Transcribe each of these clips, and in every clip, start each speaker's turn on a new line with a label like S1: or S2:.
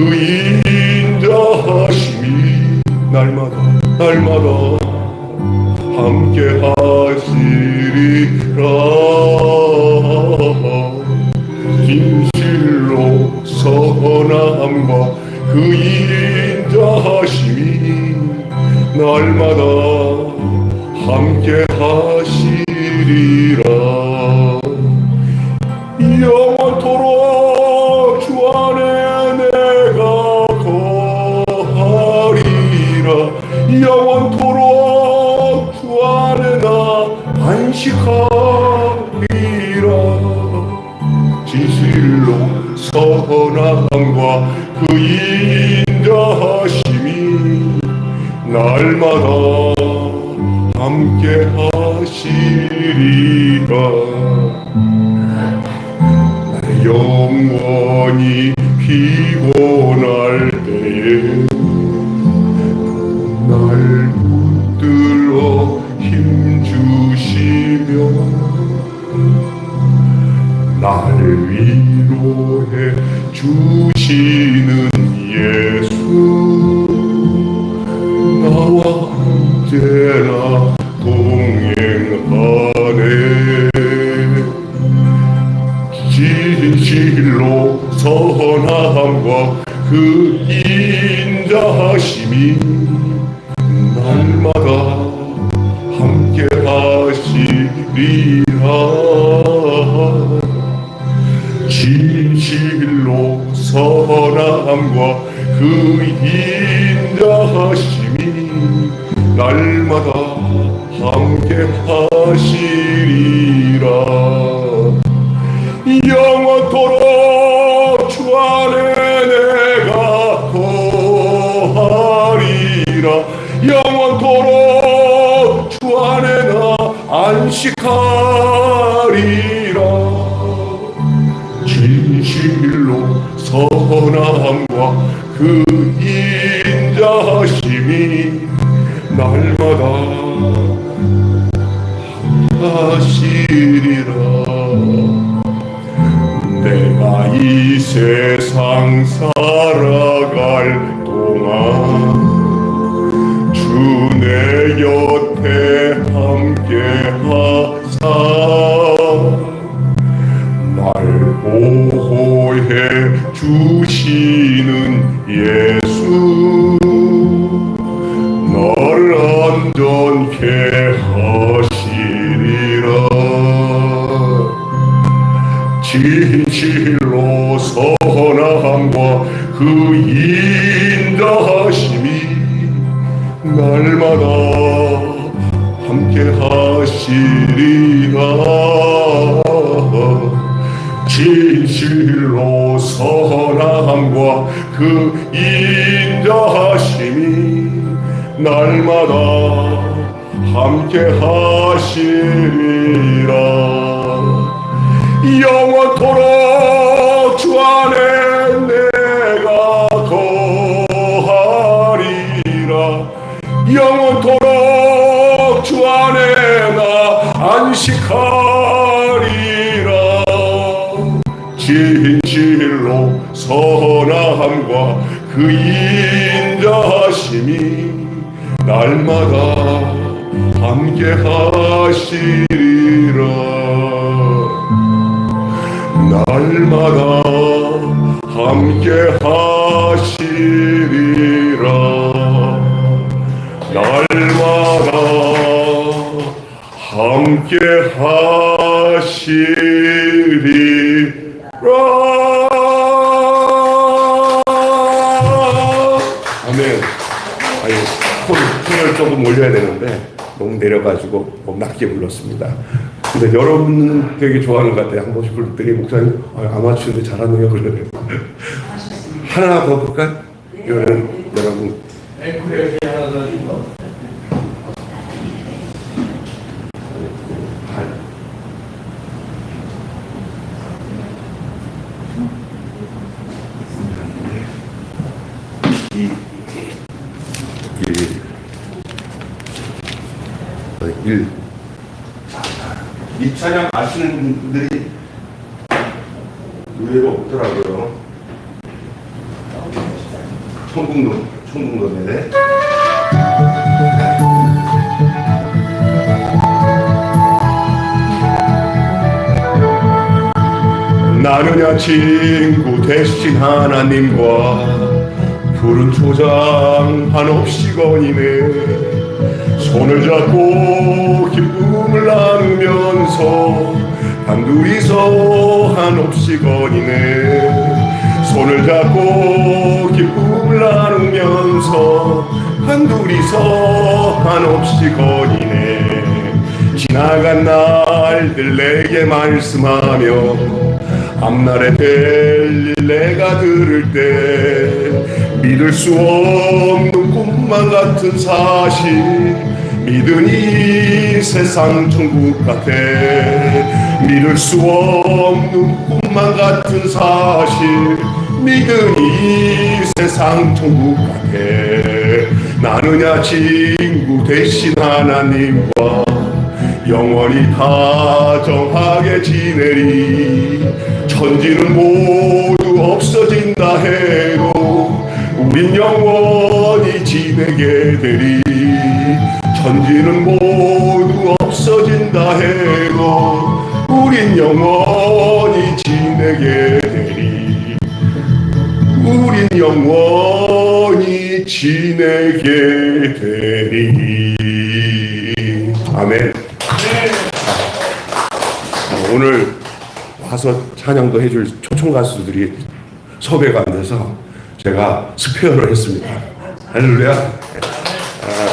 S1: 그 믿다 하심이 날마다 날마다 하시리라 진실로 선함과 그 인자하심이 날마다 함께 하시 하리라 진실로 선함과 그 인자하심이 날마다 하시리라. 내가 이 세상 살아갈 보호해 주시는 예수 인자하심이 날마다 함께 하시리라. 영원토록 주 안에 내가 거하리라. 영원토록 주 안에 나 안식하리라 그 인자하심이 날마다 함께 하시리라. 날마다 함께 하시리라. 날마다 함께 하시리라 내려가지고 너무 낮게 불렀습니다. 근데 여러분은 되게 좋아하는 것 같아요. 한 번씩 불렀더니 목사님 아, 아마추어도 잘하네요. 그러네요. 하나 더 볼까? 이거는 여러분 의외로 없더라고요. 청국노, 청국노네. 나느냐 친구 대신 하나님과 푸른 초장 한없이 거니네 손을 잡고 기쁨을 나누면서 단둘이서 한없이 거니네. 손을 잡고 기쁨을 나누면서 한둘이서 한없이 거니네. 지나간 날들 내게 말씀하며 앞날에 될일 내가 들을 때 믿을 수 없는 꿈만 같은 사실 이 세상 천국 같아 믿을 수 없는 꿈만 같은 사실. 이 세상 같아 나누냐 친구 대신 하나님과 영원히 다정하게 지내리. 천지는 모두 없어진다 해도 우린 영원히 지내게 되리. 천지는 모두 없어진다 해도 우린 영원히 지내게 되리 우린 영원히 지내게 되리 아멘 어, 오늘 와서 찬양도 해줄 초청 가수들이 섭외가 안 돼서 제가 스페어를 했습니다. 할렐루야. 아,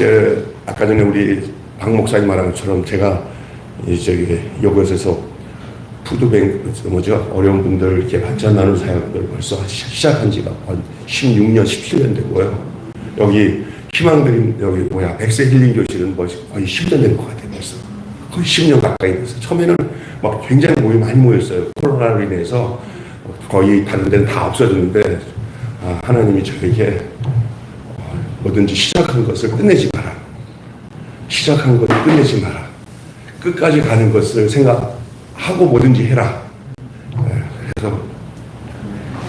S1: 예, 아까 전에 우리 박 목사님 말한 것처럼 제가 이제 이곳에서 푸드뱅크 뭐죠 어려운 분들 이렇게 반찬 나누는 사역을 벌써 시- 시작한 지가 한 16년 17년 되고요. 여기 희망드림 여기 뭐야 백세 힐링 교실은 뭐 거의 10년 된 것 같아요 벌써 거의 10년 가까이 됐어요. 처음에는 막 굉장히 모이 많이 모였어요. 코로나로 인해서 거의 다른 데는 다 없어졌는데 아, 하나님이 저에게 어, 뭐든지 시작한 것을 끝내지 마라. 시작한 것을 끝내지 마라. 끝까지 가는 것을 생각하고 뭐든지 해라. 네, 그래서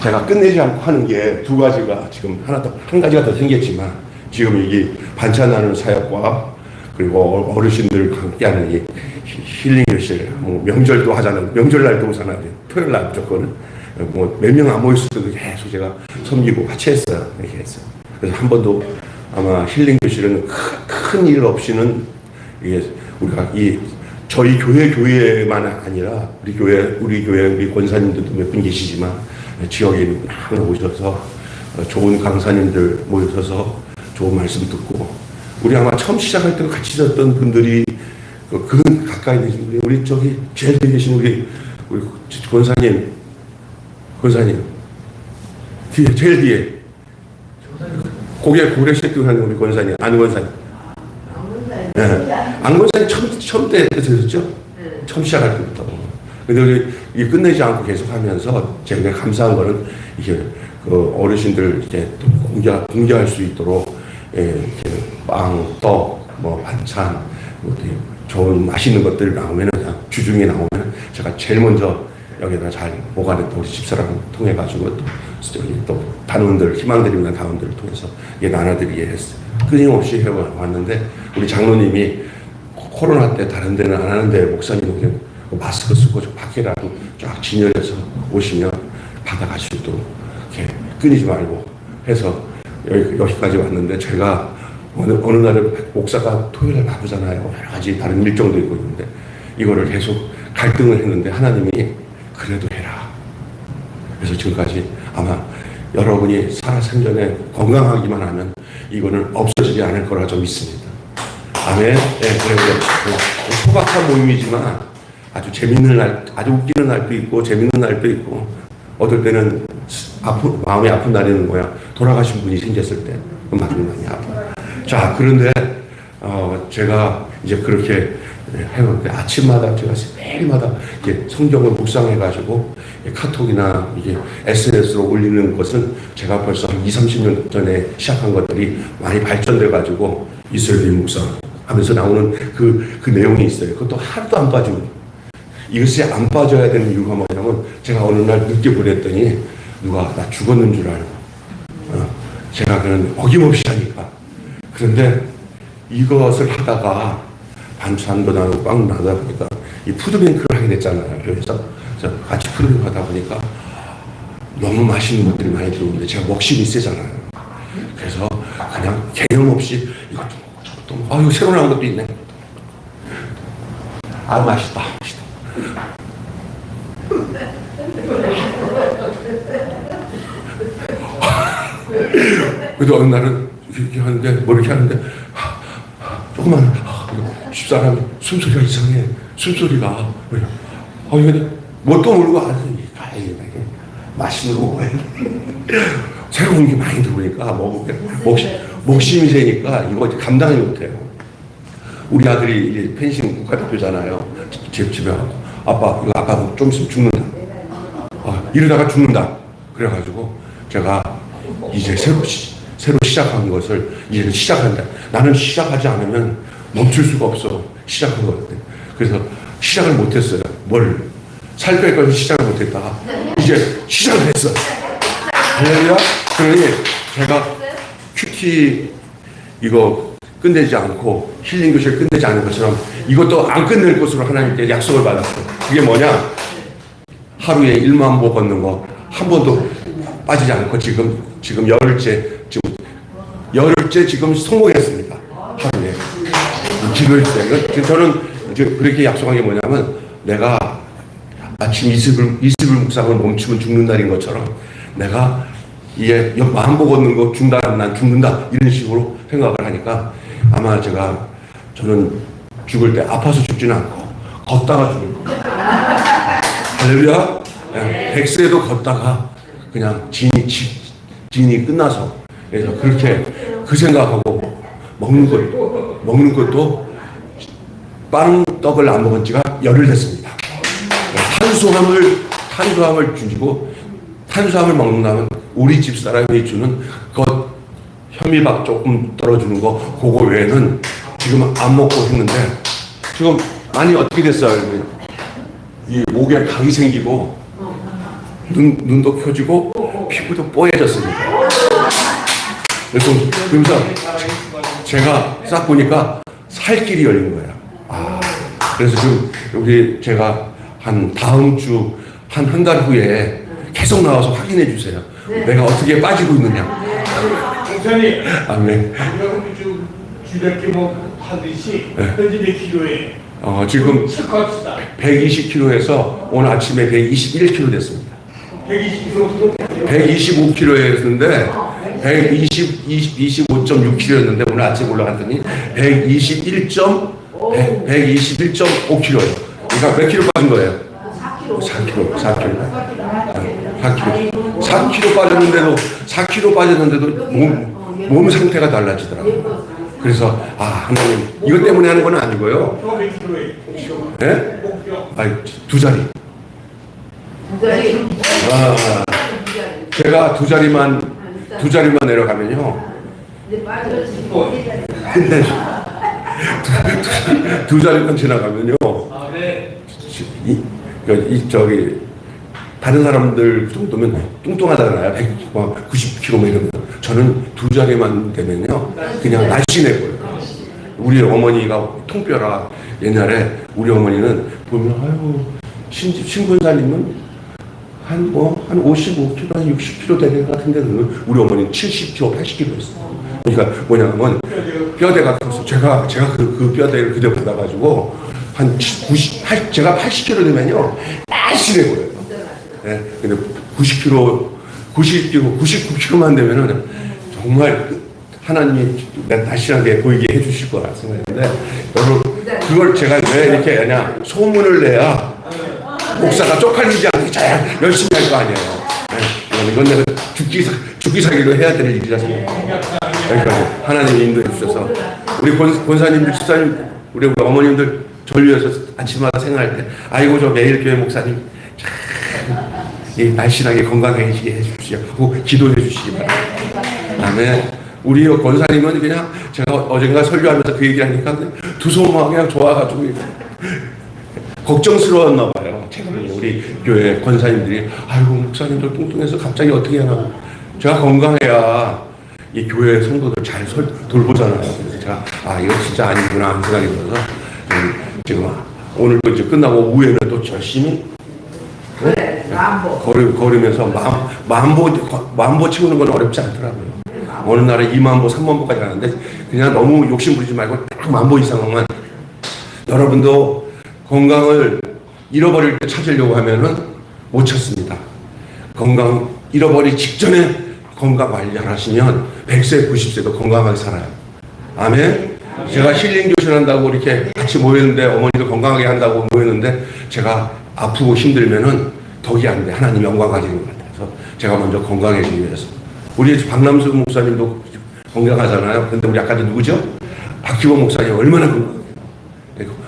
S1: 제가 끝내지 않고 하는 게 두 가지가 지금 하나 더, 한 가지가 더 생겼지만 지금 이게 반찬 나누는 사역과 그리고 어르신들 함께하는 이 히- 힐링 교실, 뭐 명절도 하잖아요. 명절날도 오잖아요. 토요일 날 무조건은. 뭐몇 명 안 모였을 때도 계속 제가 섬기고 같이 했어요. 이렇게 했어요. 그래서 한 번도 아마 힐링 교실은 큰 일 없이는 이게 우리가 이 저희 교회 교회만 아니라 우리 교회 우리 교회 우리 권사님들도 몇 분 계시지만 지역에 있는 분 하나 오셔서 어, 좋은 강사님들 모여서 좋은 말씀 듣고 우리 아마 처음 시작할 때 같이 있었던 분들이 그, 그 가까이 계신 우리 우리 저기 제일 계신 우리 우리 권사님 권사님 뒤에 제일 뒤에. 고개 고개 쉐킹하는 우리 권사님 안 권사님 예. 안 권사님 처음 처음 때 되셨죠? 처음 시작할 때부터. 근데 우리 이 끝내지 않고 계속 하면서 제가 감사한 거는 이게 그 어르신들 또 공개 공개할 수 있도록 예, 이렇게 빵, 떡, 뭐 반찬, 뭐 좋은 맛있는 것들 나오면은 주중에 나오면 제가 제일 먼저 여기다 잘 보관했던 우리 집사람 통해 가지고 또 또 단원들 희망드리는 단원들을 통해서 이게 나눠드리게 했어요. 끊임없이 해왔는데 우리 장로님이 코로나 때 다른 데는 안 하는데 목사님은 그냥 마스크 쓰고 좀 밖에라도 쫙 진열해서 오시면 수 있도록 이렇게 끊이지 말고 해서 여기, 여기까지 왔는데 제가 어느, 어느 날은 목사가 토요일에 바쁘잖아요. 여러 가지 다른 일정도 있고 있는데 이거를 계속 갈등을 했는데 하나님이 그래도 해라. 그래서 지금까지 아마 여러분이 살아 생전에 건강하기만 하면 이거는 없어지지 않을 거라 좀 믿습니다. 아멘. 네, 그리고 소박한 모임이지만 아주 재밌는 날, 아주 웃기는 날도 있고 재밌는 날도 있고 어떨 때는 아픈 마음이 아픈 날에는 뭐야 돌아가신 분이 생겼을 때 마음이 많이 아파. 자 그런데 어, 제가 이제 그렇게 해놓는데 아침마다 제가 매일마다 이제 성경을 묵상해가지고 카톡이나 이게 SNS로 올리는 것은 제가 벌써 한 2, 30년 전에 시작한 것들이 많이 발전돼가지고 이슬비 묵상 하면서 나오는 그, 그 내용이 있어요. 그것도 하나도 안 빠지고. 이것이 안 빠져야 되는 이유가 뭐냐면 제가 어느 날 늦게 보냈더니 누가 나 죽었는 줄 알고. 어, 제가 그런 어김없이 하니까. 그런데 이것을 하다가 반찬도 나누고 빵 나다 보니까 이 푸드뱅크를 하게 됐잖아요. 그래서 같이 프로그램 하다 보니까 너무 맛있는 것들이 많이 들어오는데 제가 먹심이 세잖아요. 그래서 그냥 개념 없이 이것도 먹고 저것도 먹고 아 이거 새로 나온 것도 있네. 아 맛있다. 맛있다. 그래도 어느 날은 이렇게 하는데 뭐 이렇게 하는데 조금만 집사람이 숨소리가 이상해 숨소리가 그래. 어 이거 뭣도 모르고 아니 아이 맛있는 거 먹어야 돼. 새로운 게 많이 들어오니까 먹으면 목심, 목심이 세니까 이거 감당이 못해요. 우리 아들이 이제 펜싱 국가대표잖아요. 집 집에 와서 아빠 이거 아빠 좀 있으면 죽는다. 아, 이러다가 죽는다. 그래가지고 제가 이제 새로 시, 새로 시작한 것을 이제 시작한다. 나는 시작하지 않으면 멈출 수가 없어. 시작한 것 같아. 그래서 시작을 못했어요. 뭘? 살뺄걸 시작을 못했다가 이제 시작을 했어. 할렐루야. 그러니 제가 큐티 이거 끝내지 않고 힐링 교실 끝내지 않은 것처럼 이것도 안 끝낼 것으로 하나님께 약속을 받았어요. 그게 뭐냐? 하루에 1만 보 걷는 거 한 번도 빠지지 않고 지금 지금 열흘째 지금 열흘째 지금 성공했습니다. 하루에 기도했어요. 저는 그렇게 약속한 게 뭐냐면 내가 아침 이슬을 이슬을 묵상을 멈추면 죽는 날인 것처럼 내가 이게 마음보 걷는 거 중다 난 죽는다 이런 식으로 생각을 하니까 아마 제가 저는 죽을 때 아파서 죽지는 않고 걷다가 죽을 거예요. 할렐루야. 예, 백세도 걷다가 그냥 진이 지- 진이 끝나서 그래서 그렇게 그 생각하고 먹는 것 먹는 것도 빵 떡을 안 먹은 지가 열흘 됐습니다. 탄수화물 탄수화물 주고 탄수화물 먹는다면 우리 집 사람이 주는 것 현미밥 조금 떨어주는 거 그거 외에는 지금 안 먹고 했는데 지금 많이 어떻게 됐어요? 이 목에 각이 생기고 눈 눈도 켜지고 피부도 뽀얘졌습니다. 그래서 그러면서 제가 싹 보니까 살 길이 열린 거예요. 아, 그래서 지금 우리 제가 한 다음 주 한 한 달 후에 계속 나와서 확인해 주세요. 내가 어떻게 빠지고 있느냐.
S2: 목사님,
S1: 아멘.
S2: 좀 주변께 뭐 하듯이
S1: 네.
S2: 현재 몇 킬로에
S1: 어, 지금
S2: 체크합시다.
S1: 120kg에서 오늘 아침에 121kg 됐습니다.
S2: 120kg
S1: 125kg였는데 120, 25.6kg였는데 오늘 아침 올라갔더니 121. 121.5kg예요. 그러니까 몇 킬로 빠진 거예요? 4kg, 4kg. 4kg. 4kg 빠졌는데도 4kg 빠졌는데도 몸, 몸 상태가 달라지더라고요. 그래서 아 하나님 이것 때문에 하는 건 아니고요.
S2: 킬로에?
S1: 예?
S2: 목표.
S1: 아니 두 자리. 아, 제가 두 자리만 두 자리만 내려가면요. 근데 두, 두 자리만 지나가면요.
S2: 아, 네.
S1: 이, 그, 이 저기 다른 사람들 정도면 뚱뚱하잖아요. 100, 뭐 90kg 뭐 이러면 저는 두 자리만 되면요. 그냥 날씬해 보여요. 우리 어머니가 통뼈라 옛날에 우리 어머니는 보면 아이고 신, 신군사님은 한 뭐 한 55kg, 한 60kg 되는 것 같은데 우리 어머니는 70kg, 80kg였어요. 그러니까 뭐냐면 뼈대가 커서 제가 제가 그, 그 뼈대를 그대로 받아가지고 한 90, 8, 제가 80kg 되면요 날씬해 보여요. 네, 근데 90kg, 90kg, 99kg만 되면은 정말 하나님이 날씬하게 보이게 해주실 거라 생각했는데 여러분 그걸 제가 왜 이렇게 하냐 소문을 내야 목사가 쪽팔리지 않게 잘 열심히 할 거 아니에요. 네, 이건 내가 죽기 사- 죽기 살기로 해야 될 일이라 생각해요. 그러니까 하나님이 인도해 주셔서 우리 권, 권사님들, 집사님, 우리 어머님들 전류에서 아침마다 생각할 때 아이고 저 매일교회 목사님 참이 날씬하게 건강해지게 해주시오 하고 기도해 주시기 바랍니다. 그다음에 우리 권사님은 그냥 제가 어젠가 설교하면서 그 얘기하니까 두 손만 그냥 좋아가지고 걱정스러웠나 봐요. 최근에 우리 교회 권사님들이 아이고 목사님들 뚱뚱해서 갑자기 어떻게 하나 제가 건강해야 이 교회 성도들 잘 설- 돌보잖아요. 제가 아 이거 진짜 아니구나 하는 생각이 들어서 지금, 지금 오늘도 이제 끝나고 오후에는 또 열심히
S3: 그래, 남보.
S1: 걸으, 걸으면서 만, 만보, 만보 채우는 건 어렵지 않더라고요. 어느 날에 2만보, 3만보까지 가는데 그냥 너무 욕심 부리지 말고 딱 만보 이상만 여러분도 건강을 잃어버릴 때 찾으려고 하면은 못 찾습니다. 건강 잃어버리기 직전에 건강 관리 안 하시면 100세, 90세도 건강하게 살아요. 아멘. 제가 힐링 교실한다고 이렇게 같이 모였는데 어머니도 건강하게 한다고 모였는데 제가 아프고 힘들면은 덕이 안 돼. 하나님 영광 가지는 것 같아서 제가 먼저 건강해지기 위해서. 우리 박남수 목사님도 건강하잖아요. 근데 우리 아까 누구죠? 박기범 목사님 얼마나. 네,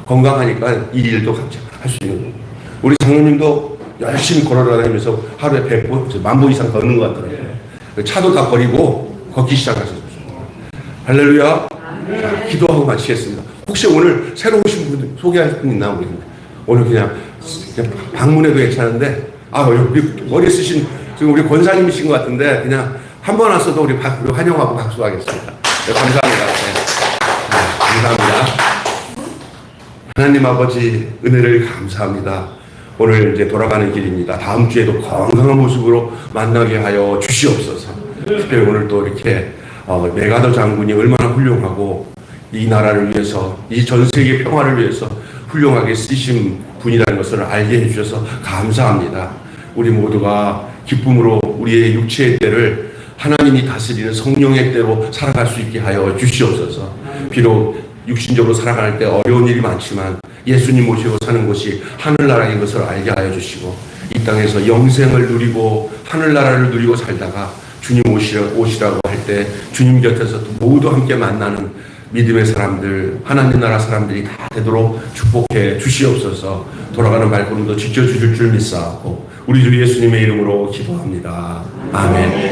S1: 건강하니까 이 일도 같이 할 수 있는 거예요. 우리 장로님도 열심히 걸어다니면서 하루에 100보, 만보 이상 걷는 것 같더라고요. 차도 다 버리고 걷기 시작하셨어요. 할렐루야. 자, 기도하고 마치겠습니다. 혹시 오늘 새로 오신 분들 소개할 분 있나 모르겠는데 오늘 그냥, 그냥 방문해도 괜찮은데 아 여기 머리 쓰신 지금 우리 권사님이신 것 같은데 그냥 한 번 왔어도 우리 박, 우리 환영하고 박수하겠습니다. 네, 감사합니다. 네. 네, 감사합니다. 하나님 아버지 은혜를 감사합니다. 오늘 이제 돌아가는 길입니다. 다음 주에도 건강한 모습으로 만나게 하여 주시옵소서. 특별히 오늘 또 이렇게 어, 메가더 장군이 얼마나 훌륭하고 이 나라를 위해서 이 전 세계 평화를 위해서 훌륭하게 쓰신 분이라는 것을 알게 해주셔서 감사합니다. 우리 모두가 기쁨으로 우리의 육체의 때를 하나님이 다스리는 성령의 때로 살아갈 수 있게 하여 주시옵소서. 비록 육신적으로 살아갈 때 어려운 일이 많지만 예수님 모시고 사는 것이 하늘나라인 것을 알게 하여 주시고 이 땅에서 영생을 누리고 하늘나라를 누리고 살다가 주님 오시라, 오시라고 할 때 주님 곁에서 또 모두 함께 만나는 믿음의 사람들 하나님 나라 사람들이 다 되도록 축복해 주시옵소서 돌아가는 발걸음도 지켜주실 줄 믿사옵고 우리 주 예수님의 이름으로 기도합니다. 아멘